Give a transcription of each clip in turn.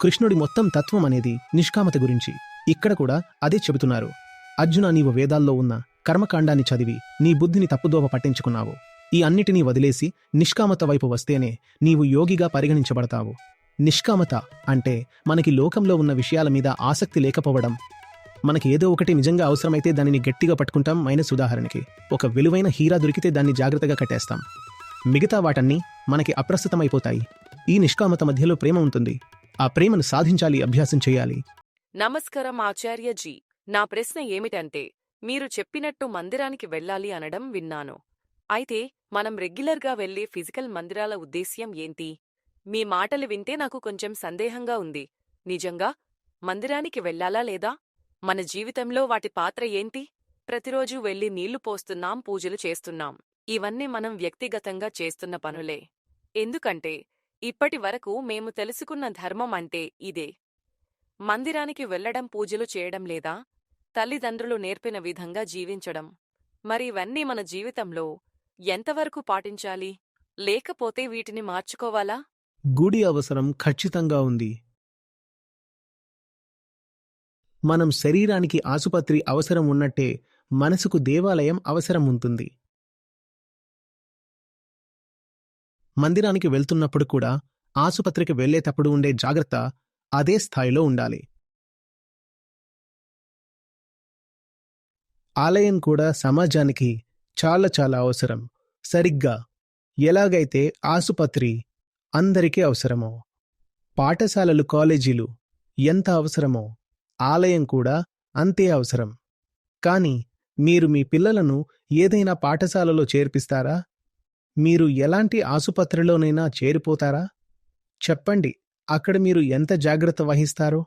కృష్ణుడి మొత్తం తత్వం అనేది నిష్కామత గురించి. ఇక్కడ కూడా అదే చెబుతున్నారు. అర్జున నీవు వేదాల్లో ఉన్న కర్మకాండాన్ని చదివి నీ బుద్ధిని తప్పుదోవ పట్టించుకున్నావు. ఈ అన్నిటినీ వదిలేసి నిష్కామత వైపు వస్తేనే నీవు యోగిగా పరిగణించబడతావు. నిష్కామత అంటే మనకి లోకంలో ఉన్న విషయాల మీద ఆసక్తి లేకపోవడం. మనకి ఏదో ఒకటి నిజంగా అవసరమైతే దానిని గట్టిగా పట్టుకుంటాం మైనస్ ఉదాహరణకి. ఒక విలువైన హీరా దొరికితే దాన్ని జాగ్రత్తగా కట్టేస్తాం. మిగతా వాటన్నీ మనకి అప్రస్తుతమైపోతాయి. ఈ నిష్కామత మధ్యలో ప్రేమ ఉంటుంది. ఆ ప్రేమను సాధించాలి అభ్యాసం చేయాలి. నమస్కారం ఆచార్యజీ. నా ప్రశ్న ఏమిటంటే మీరు చెప్పినట్టు మందిరానికి వెళ్ళాలి అనడం విన్నాను. అయితే మనం రెగ్యులర్గా వెళ్ళే ఫిజికల్ మందిరాల ఉద్దేశ్యం ఏంటి? మీ మాటలు వింటే నాకు కొంచెం సందేహంగా ఉంది. నిజంగా? మందిరానికి వెళ్ళాలా లేదా? మన జీవితంలో వాటి పాత్ర ఏంటి? ప్రతిరోజు వెళ్ళి నీళ్ళు పోస్తున్నాం పూజలు చేస్తున్నాం. ఇవన్నీ మనం వ్యక్తిగతంగా చేస్తున్న పనులే. ఎందుకంటే ఇప్పటి వరకు మేము తెలుసుకున్న ధర్మం అంటే ఇదే. మందిరానికి వెళ్ళడం పూజలు చేయడం లేదా తల్లిదండ్రులు నేర్పిన విధంగా జీవించడం. మరి ఇవన్నీ మన జీవితంలో ఎంతవరకు పాటించాలి? లేకపోతే వీటిని మార్చుకోవాలా? గుడి అవసరం ఖచ్చితంగా ఉంది. మనం శరీరానికి ఆసుపత్రి అవసరం ఉన్నట్టే మనసుకు దేవాలయం అవసరం ఉంటుంది. మందిరానికి వెళ్తున్నప్పుడు కూడా ఆసుపత్రికి వెళ్ళేటప్పుడు ఉండే జాగ్రత్త అదే స్థాయిలో ఉండాలి. ఆలయం కూడా సమాజానికి చాలా చాలా అవసరం. సరిగ్గా ఎలాగైతే ఆసుపత్రి అందరికీ అవసరమో పాఠశాలలు కాలేజీలు ఎంత అవసరమో ఆలయం కూడా అంతే అవసరం. కానీ మీరు మీ పిల్లలను ఏదైనా పాఠశాలలో చేర్పిస్తారా? మీరు ఎలాంటి ఆసుపత్రిలోనైనా చేరిపోతారా? చెప్పండి అక్కడ మీరు ఎంత జాగ్రత్త వహిస్తారో?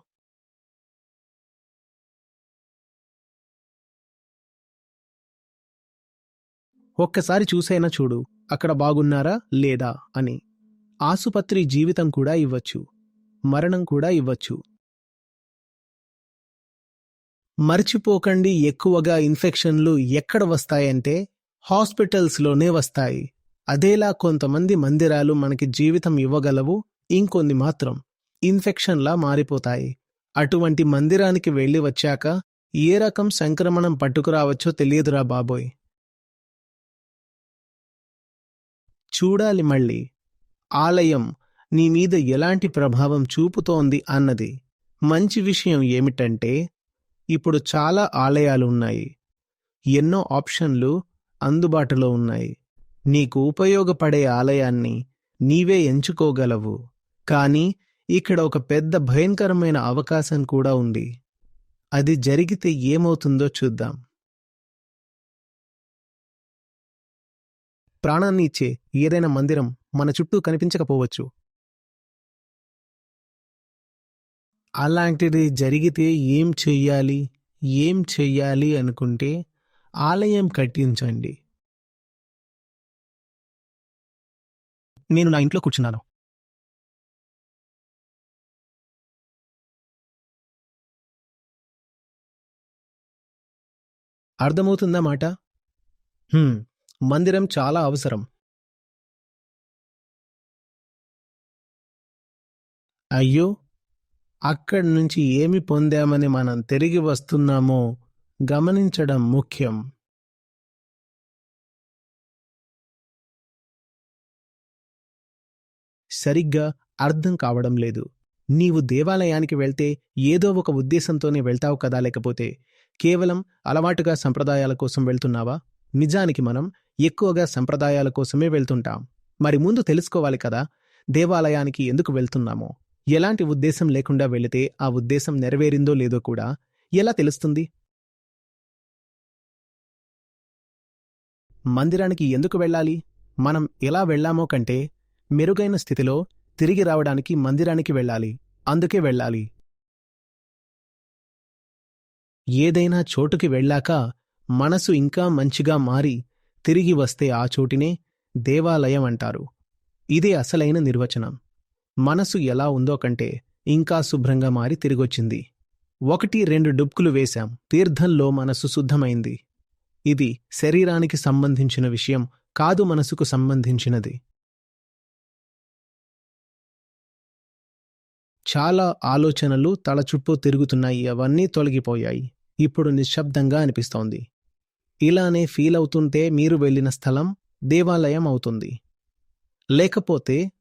ఒక్కసారి చూసైనా చూడు అక్కడ బాగున్నారా లేదా అని. ఆసుపత్రి జీవితం కూడా ఇవ్వచ్చు మరణం కూడా ఇవ్వచ్చు. మర్చిపోకండి ఎక్కువగా ఇన్ఫెక్షన్లు ఎక్కడ వస్తాయంటే హాస్పిటల్స్లోనే వస్తాయి. అదేలా కొంతమంది మందిరాలు మనకి జీవితం ఇవ్వగలవు ఇంకొన్ని మాత్రం. ఇన్ఫెక్షన్లా మారిపోతాయి. అటువంటి మందిరానికి వెళ్ళి వచ్చాక ఏ రకం సంక్రమణం పట్టుకురావచ్చో తెలియదురా బాబోయ్. చూడాలి మళ్ళీ. ఆలయం నీ మీద ఎలాంటి ప్రభావం చూపుతోంది అన్నది. మంచి విషయం ఏమిటంటే ఇప్పుడు చాలా ఆలయాలు ఉన్నాయి. ఎన్నో ఆప్షన్లు అందుబాటులో ఉన్నాయి. నీకు ఉపయోగపడే ఆలయాన్ని నీవే ఎంచుకోగలవు. కానీ ఇక్కడ ఒక పెద్ద భయంకరమైన అవకాశం కూడా ఉంది. అది జరిగితే ఏమవుతుందో చూద్దాం. ప్రాణాన్ని ఇచ్చే ఏదైనా మందిరం మన చుట్టూ కనిపించకపోవచ్చు. అలాంటిది జరిగితే ఏం చెయ్యాలి? ఏం చెయ్యాలి అనుకుంటే ఆలయం కట్టించండి. నేను నా ఇంట్లో కూర్చున్నాను. అర్థమవుతుందా మాట? మందిరం చాలా అవసరం. అయ్యో అక్కడి నుంచి ఏమి పొందామని మనం తిరిగి వస్తున్నామో గమనించడం ముఖ్యం. సరిగ్గా అర్థం కావడం లేదు. నీవు దేవాలయానికి వెళ్తే ఏదో ఒక ఉద్దేశంతోనే వెళ్తావు కదా లేకపోతే కేవలం అలవాటుగా సంప్రదాయాల కోసం వెళ్తున్నావా? నిజానికి మనం ఎక్కువగా సంప్రదాయాల కోసమే వెళ్తుంటాం. మరి ముందు తెలుసుకోవాలి కదా దేవాలయానికి ఎందుకు వెళ్తున్నామో? ఎలాంటి ఉద్దేశం లేకుండా వెళితే ఆ ఉద్దేశం నెరవేరిందో లేదో కూడా ఎలా తెలుస్తుంది? మందిరానికి ఎందుకు వెళ్ళాలి? మనం ఎలా వెళ్ళామో కంటే మెరుగైన స్థితిలో తిరిగి రావడానికి మందిరానికి వెళ్ళాలి. అందుకే వెళ్ళాలి. ఏదైనా చోటుకి వెళ్ళాక మనసు ఇంకా మంచిగా మారి తిరిగి వస్తే ఆ చోటినే దేవాలయం అంటారు. ఇదే అసలైన నిర్వచనం. మనసు ఎలా ఉందో కంటే ఇంకా శుభ్రంగా మారి తిరిగొచ్చింది. ఒకటి రెండు డుబ్కులు వేశాం. తీర్థంలో మనసు శుద్ధమైంది. ఇది శరీరానికి సంబంధించిన విషయం కాదు మనసుకు సంబంధించినది. చాలా ఆలోచనలు తల చుట్టూ తిరుగుతున్నాయి అవన్నీ తొలగిపోయాయి. ఇప్పుడు నిశ్శబ్దంగా అనిపిస్తోంది. ఇలానే ఫీల్ అవుతుంటే మీరు వెళ్ళిన స్థలం దేవాలయం అవుతుంది. లేకపోతే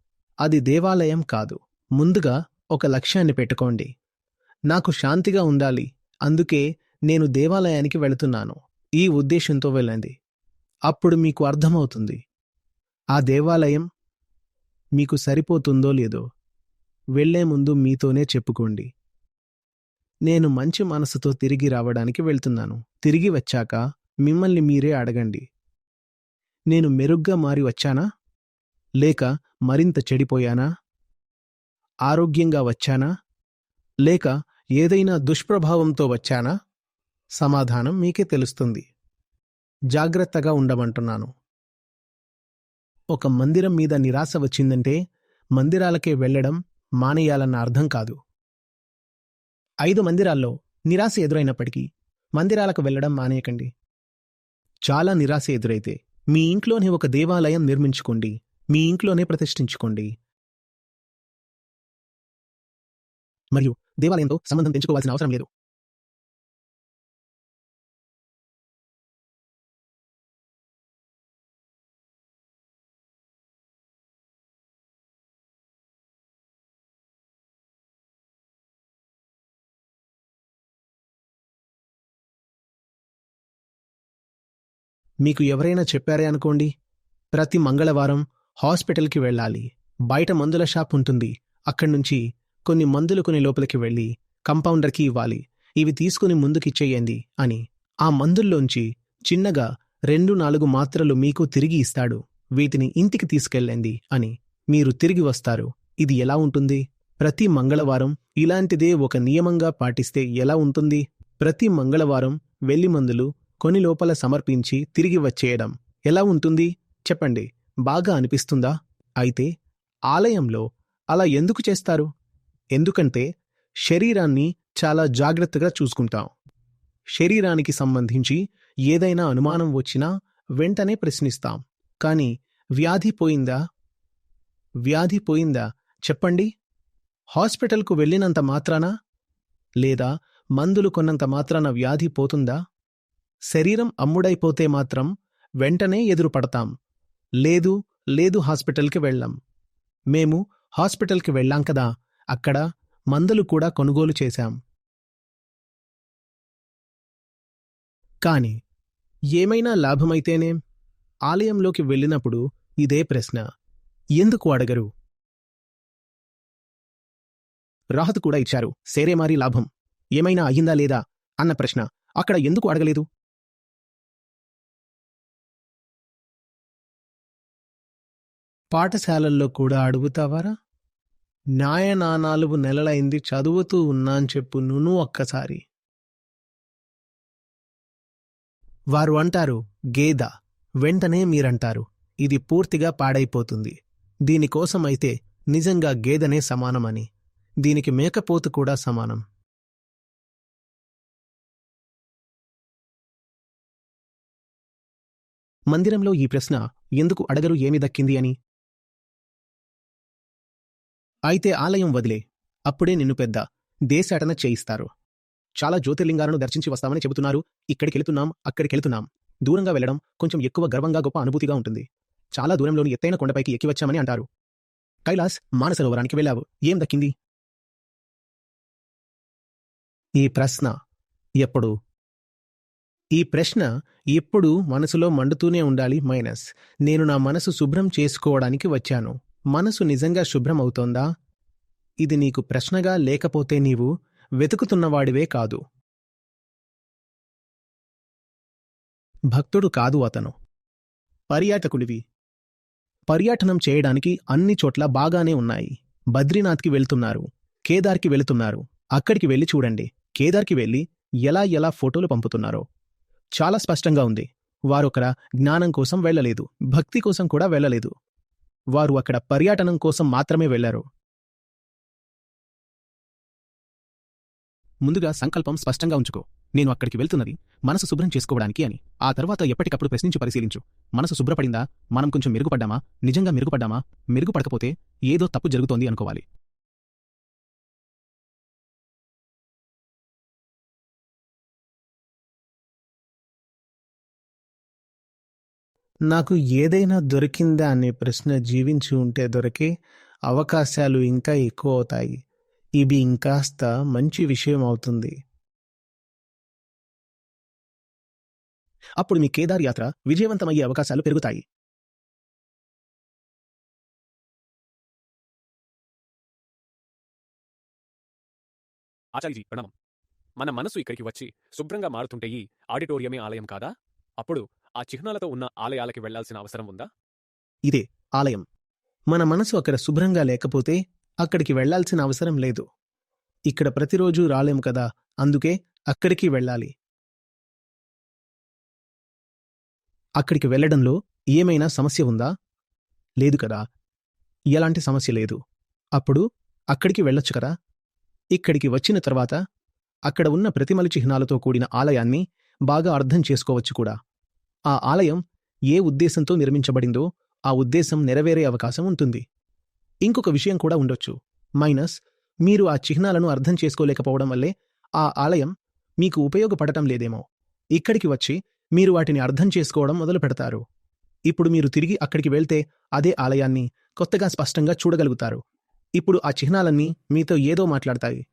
అది దేవాలయం కాదు. ముందుగా ఒక లక్ష్యాన్ని పెట్టుకోండి. నాకు శాంతిగా ఉండాలి. అందుకే నేను దేవాలయానికి వెళుతున్నాను. ఈ ఉద్దేశంతో వెళ్ళండి. అప్పుడు మీకు అర్థమవుతుంది. ఆ దేవాలయం మీకు సరిపోతుందో లేదో. వెళ్ళే ముందు మీతోనే చెప్పుకోండి. నేను మంచి మనసుతో తిరిగి రావడానికి వెళ్తున్నాను. తిరిగి వచ్చాక మిమ్మల్ని మీరే అడగండి. నేను మెరుగ్గా మారి వచ్చానా? లేక మరింత చెడిపోయానా? ఆరోగ్యంగా వచ్చానా? లేక ఏదైనా దుష్ప్రభావంతో వచ్చానా? సమాధానం మీకే తెలుస్తుంది. జాగ్రత్తగా ఉండమంటున్నాను. ఒక మందిరం మీద నిరాశ వచ్చిందంటే మందిరాలకే వెళ్ళడం మానేయాలన్న అర్థం కాదు. ఐదు మందిరాల్లో నిరాశ ఎదురైనప్పటికీ మందిరాలకు వెళ్ళడం మానేయకండి. చాలా నిరాశ ఎదురైతే మీ ఇంట్లోనే ఒక దేవాలయం నిర్మించుకోండి. మీ ఇంట్లోనే ప్రతిష్ఠించుకోండి. మరియు దేవాలయంతో సంబంధం తెంచుకోవాల్సిన అవసరం లేదు. మీకు ఎవరైనా చెప్పారే అనుకోండి? ప్రతి మంగళవారం హాస్పిటల్కి వెళ్ళాలి. బయట మందుల షాప్ ఉంటుంది. అక్కడి నుంచి కొన్ని మందులు కొని లోపలికి వెళ్ళి కంపౌండర్కి ఇవ్వాలి. ఇవి తీసుకుని ముందుకిచ్చేయండి అని. ఆ మందుల్లోంచి చిన్నగా రెండు నాలుగు మాత్రలు మీకు తిరిగి ఇస్తాడు. వీటిని ఇంటికి తీసుకెళ్ళండి అని. మీరు తిరిగి వస్తారు. ఇది ఎలా ఉంటుంది? ప్రతి మంగళవారం ఇలాంటిదే ఒక నియమంగా పాటిస్తే ఎలా ఉంటుంది? ప్రతి మంగళవారం వెళ్ళి మందులు కొని లోపల సమర్పించి తిరిగి వచ్చేయడం ఎలా ఉంటుంది? చెప్పండి. బాగా అనిపిస్తుందా? అయితే ఆలయంలో అలా ఎందుకు చేస్తారు? ఎందుకంటే శరీరాన్ని చాలా జాగ్రత్తగా చూసుకుంటాం. శరీరానికి సంబంధించి ఏదైనా అనుమానం వచ్చినా వెంటనే ప్రశ్నిస్తాం. కానీ వ్యాధి పోయిందా? వ్యాధి పోయిందా? చెప్పండి. హాస్పిటల్కు వెళ్ళినంత మాత్రానా? లేదా మందులు కొన్నంత మాత్రాన వ్యాధి పోతుందా? శరీరం అమ్ముడైపోతే మాత్రం వెంటనే ఎదురుపడతాం. లేదు లేదు హాస్పిటల్కి వెళ్ళాం. మేము హాస్పిటల్కి వెళ్ళాం కదా అక్కడ మందులు కూడా కొనుగోలు చేశాం. కాని ఏమైనా లాభమైతేనేం? ఆలయంలోకి వెళ్ళినప్పుడు ఇదే ప్రశ్న. ఎందుకు అడగరు? రాహత్ కూడా ఇచ్చారు సేరేమారి లాభం. ఏమైనా అయ్యిందా లేదా? అన్న ప్రశ్న. అక్కడ ఎందుకు అడగలేదు? పాఠశాలల్లో కూడా అడుగుతావారా? నాయనా నాలుగు నెలలైంది చదువుతూ ఉన్నాన్ చెప్పు నును ఒక్కసారి. వారు అంటారు గేద వెంటనే మీరంటారు ఇది పూర్తిగా పాడైపోతుంది. దీనికోసమైతే నిజంగా గేదెనే సమానమని. దీనికి మేకపోతు కూడా సమానం. మందిరంలో ఈ ప్రశ్న ఎందుకు అడగరు ఏమి దక్కింది అని? అయితే ఆలయం వదిలే. అప్పుడే నిన్ను పెద్ద దేశాటన చేయిస్తారు. చాలా జ్యోతిర్లింగాలను దర్శించి వస్తామని చెబుతున్నారు. ఇక్కడికెళ్తున్నాం అక్కడికెళుతున్నాం. దూరంగా వెళ్ళడం కొంచెం ఎక్కువ గర్వంగా గొప్ప అనుభూతిగా ఉంటుంది. చాలా దూరంలోని ఎత్తైన కొండపైకి ఎక్కివచ్చామని అంటారు. కైలాస్ మానసరోవరానికి వెళ్ళావు. ఏం దక్కింది? ఈ ప్రశ్న ఎప్పుడు? ఈ ప్రశ్న ఎప్పుడు మనసులో మండుతూనే ఉండాలి మైనస్. నేను నా మనసు శుభ్రం చేసుకోవడానికి వచ్చాను. మనసు నిజంగా శుభ్రం అవుతోందా ఇది నీకు ప్రశ్నగా లేకపోతే నీవు వెతుకుతున్నవాడివే కాదు. భక్తుడు కాదు అతను. పర్యాటకుడివి. పర్యాటనం చేయడానికి అన్ని చోట్ల బాగానే ఉన్నాయి. బద్రీనాథ్కి వెళ్తున్నారు. కేదార్కి వెళుతున్నారు. అక్కడికి వెళ్ళి చూడండి. కేదార్కి వెళ్ళి ఎలా ఎలా ఫోటోలు పంపుతున్నారో. చాలా స్పష్టంగా ఉంది. వారొకర జ్ఞానం కోసం వెళ్ళలేదు. భక్తి కోసం కూడా వెళ్ళలేదు. వారు అక్కడ పర్యటనం కోసం మాత్రమే వెళ్ళారు ముందుగా సంకల్పం స్పష్టంగా ఉంచుకో. నేను అక్కడికి వెళ్తున్నది మనసు శుభ్రం చేసుకోవడానికి అని. ఆ తర్వాత ఎప్పటికప్పుడు ప్రశ్నించి పరిశీలించు. మనసు శుభ్రపడిందా? మనం కొంచెం మెరుగుపడ్డామా? నిజంగా మెరుగుపడ్డామా? మెరుగుపడకపోతే ఏదో తప్పు జరుగుతోంది అనుకోవాలి. నాకు ఏదైనా దొరికిందా అనే ప్రశ్న జీవించి ఉంటే దొరికే అవకాశాలు ఇంకా ఎక్కువ అవుతాయి ఇవి ఇంకాస్త మంచి విషయం అవుతుంది. అప్పుడు మీ కేదార్ యాత్ర విజయవంతమయ్యే అవకాశాలు పెరుగుతాయి. ఆచార్యజీ ప్రణామం. మన మనసు ఇక్కడికి వచ్చి శుభ్రంగా మారుతుంటే ఈ ఆడిటోరియమే ఆలయం కాదా? అప్పుడు ఆ చిహ్నాలతో ఉన్న ఆలయాలకి వెళ్ళాల్సిన అవసరం ఉందా? ఇదే ఆలయం. మన మనసు అక్కడ శుభ్రంగా లేకపోతే అక్కడికి వెళ్ళాల్సిన అవసరం లేదు. ఇక్కడ ప్రతిరోజూ రాలేం కదా అందుకే అక్కడికి వెళ్ళాలి. అక్కడికి వెళ్ళడంలో ఏమైనా సమస్య ఉందా? లేదు కదా. ఎలాంటి సమస్య లేదు. అప్పుడు అక్కడికి వెళ్ళొచ్చు కదా. ఇక్కడికి వచ్చిన తర్వాత అక్కడ ఉన్న ప్రతిమల చిహ్నాలతో కూడిన ఆలయాన్ని బాగా అర్థం చేసుకోవచ్చు కూడా. ఆ ఆలయం ఏ ఉద్దేశంతో నిర్మించబడిందో ఆ ఉద్దేశం నెరవేరే అవకాశం ఉంటుంది. ఇంకొక విషయం కూడా ఉండొచ్చు. మైనస్ మీరు ఆ చిహ్నాలను అర్థం చేసుకోలేకపోవడం వల్లే ఆ ఆలయం మీకు ఉపయోగపడటం లేదేమో. ఇక్కడికి వచ్చి మీరు వాటిని అర్థం చేసుకోవడం మొదలు పెడతారు. ఇప్పుడు మీరు తిరిగి అక్కడికి వెళ్తే అదే ఆలయాన్ని కొత్తగా స్పష్టంగా చూడగలుగుతారు. ఇప్పుడు ఆ చిహ్నాలన్నీ మీతో ఏదో మాట్లాడతాయి.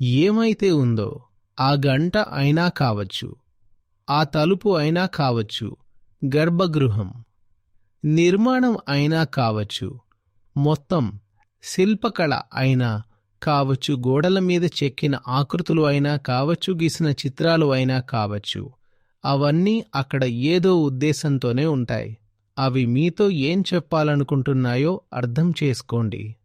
ఏమైతే ఉందో ఆ గంట అయినా కావచ్చు. ఆ తలుపు అయినా కావచ్చు. గర్భగృహం. నిర్మాణం అయినా కావచ్చు. మొత్తం శిల్పకళ అయినా కావచ్చు. గోడల మీద చెక్కిన ఆకృతులు అయినా కావచ్చు. గీసిన చిత్రాలు అయినా కావచ్చు. అవన్నీ అక్కడ ఏదో ఉద్దేశంతోనే ఉంటాయి. అవి మీతో ఏం చెప్పాలనుకుంటున్నాయో అర్థం చేసుకోండి.